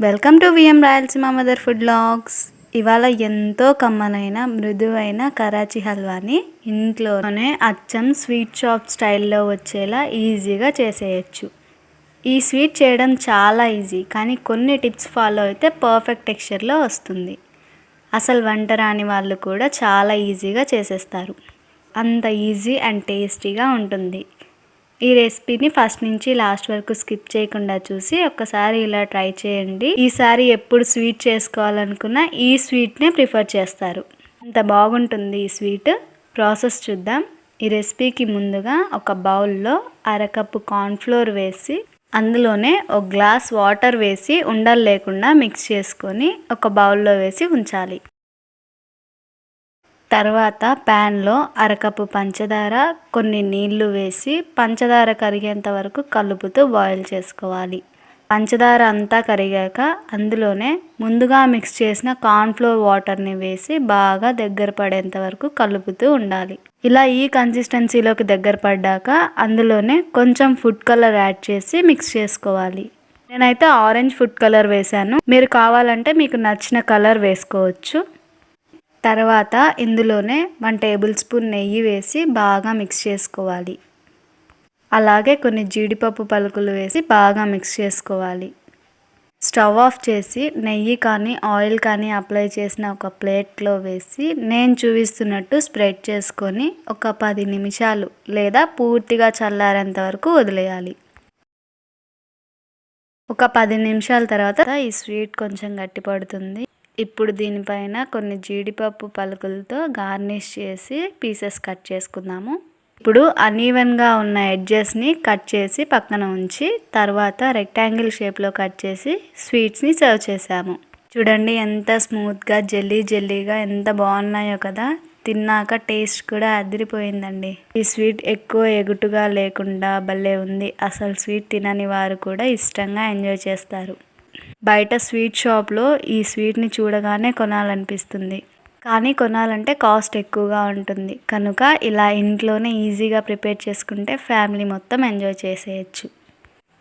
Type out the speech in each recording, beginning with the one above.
Welcome to VM Rayalaseema mother food logs ఇవాళ ఎంతో కమ్మనైన మృదువైన కరాచీ హల్వాని ఇంట్లోనే అచ్చం స్వీట్ షాప్ స్టైల్లో వచ్చేలా ఈజీగా చేసేయచ్చు. ఈ స్వీట్ చేయడం చాలా ఈజీ కానీ కొన్ని టిప్స్ ఫాలో అయితే పర్ఫెక్ట్ టెక్స్చర్లో వస్తుంది. అసలు వంట రాని వాళ్ళు కూడా చాలా ఈజీగా చేసేస్తారు. అంత ఈజీ అండ్ టేస్టీగా ఉంటుంది. ఈ రెసిపీని ఫస్ట్ నుంచి లాస్ట్ వరకు స్కిప్ చేయకుండా చూసి ఒక్కసారి ఇలా ట్రై చేయండి. ఈసారి ఎప్పుడు స్వీట్ చేసుకోవాలనుకున్నా ఈ స్వీట్నే ప్రిఫర్ చేస్తారు. అంత బాగుంటుంది ఈ స్వీట్. ప్రాసెస్ చూద్దాం. ఈ రెసిపీకి ముందుగా ఒక బౌల్లో అరకప్పు కార్న్ఫ్లోర్ వేసి అందులోనే ఒక గ్లాస్ వాటర్ వేసి ఉండలు లేకుండా మిక్స్ చేసుకొని ఒక బౌల్లో వేసి ఉంచాలి. తర్వాత ప్యాన్లో అరకప్పు పంచదార కొన్ని నీళ్ళు వేసి పంచదార కరిగేంత వరకు కలుపుతూ బాయిల్ చేసుకోవాలి. పంచదార అంతా కరిగాక అందులోనే ముందుగా మిక్స్ చేసిన కార్న్ఫ్లోర్ వాటర్ని వేసి బాగా దగ్గర పడేంత వరకు కలుపుతూ ఉండాలి. ఇలా ఈ కన్సిస్టెన్సీలోకి దగ్గర పడ్డాక అందులోనే కొంచెం ఫుడ్ కలర్ యాడ్ చేసి మిక్స్ చేసుకోవాలి. నేనైతే ఆరెంజ్ ఫుడ్ కలర్ వేశాను. మీరు కావాలంటే మీకు నచ్చిన కలర్ వేసుకోవచ్చు. తర్వాత ఇందులోనే వన్ టేబుల్ స్పూన్ నెయ్యి వేసి బాగా మిక్స్ చేసుకోవాలి. అలాగే కొన్ని జీడిపప్పు పలుకులు వేసి బాగా మిక్స్ చేసుకోవాలి. స్టవ్ ఆఫ్ చేసి నెయ్యి కానీ ఆయిల్ కానీ అప్లై చేసిన ఒక ప్లేట్లో వేసి నేను చూపిస్తున్నట్టు స్ప్రెడ్ చేసుకొని ఒక పది నిమిషాలు లేదా పూర్తిగా చల్లారేంత వరకు వదిలేయాలి. ఒక పది నిమిషాల తర్వాత ఈ స్వీట్ కొంచెం గట్టిపడుతుంది. ఇప్పుడు దీనిపైన కొన్ని జీడిపప్పు పలుకులతో గార్నిష్ చేసి పీసెస్ కట్ చేసుకుందాము. ఇప్పుడు అన్ఈవెన్గా ఉన్న ఎడ్జెస్ని కట్ చేసి పక్కన ఉంచి తర్వాత రెక్టాంగిల్ షేప్లో కట్ చేసి స్వీట్స్ని సర్వ్ చేసాము. చూడండి ఎంత స్మూత్గా జెల్లీ జెల్లీగా ఎంత బాగున్నాయో కదా. తిన్నాక టేస్ట్ కూడా అదిరిపోయిందండి. ఈ స్వీట్ ఎక్కువ ఎగుటుగా లేకుండా భలే ఉంది. అసలు స్వీట్ తినని వారు కూడా ఇష్టంగా ఎంజాయ్ చేస్తారు. బయట స్వీట్ షాప్లో ఈ స్వీట్ని చూడగానే కొనాలనిపిస్తుంది. కానీ కొనాలంటే కాస్ట్ ఎక్కువగా ఉంటుంది. కనుక ఇలా ఇంట్లోనే ఈజీగా ప్రిపేర్ చేసుకుంటే ఫ్యామిలీ మొత్తం ఎంజాయ్ చేసేయచ్చు.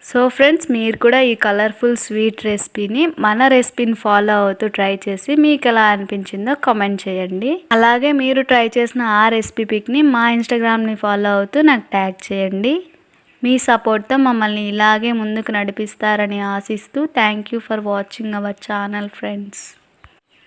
సో ఫ్రెండ్స్ మీరు కూడా ఈ కలర్ఫుల్ స్వీట్ రెసిపీని మన రెసిపీని ఫాలో అవుతూ ట్రై చేసి మీకు ఎలా అనిపించిందో కామెంట్ చేయండి. అలాగే మీరు ట్రై చేసిన ఆ రెసిపీ పిక్ని మా ఇన్స్టాగ్రామ్ని ఫాలో అవుతూ నాకు ట్యాగ్ చేయండి. మీ సపోర్ట్తో మమ్మల్ని ఇలాగే ముందుకు నడిపిస్తారని ఆశిస్తూ thank you for watching our channel friends.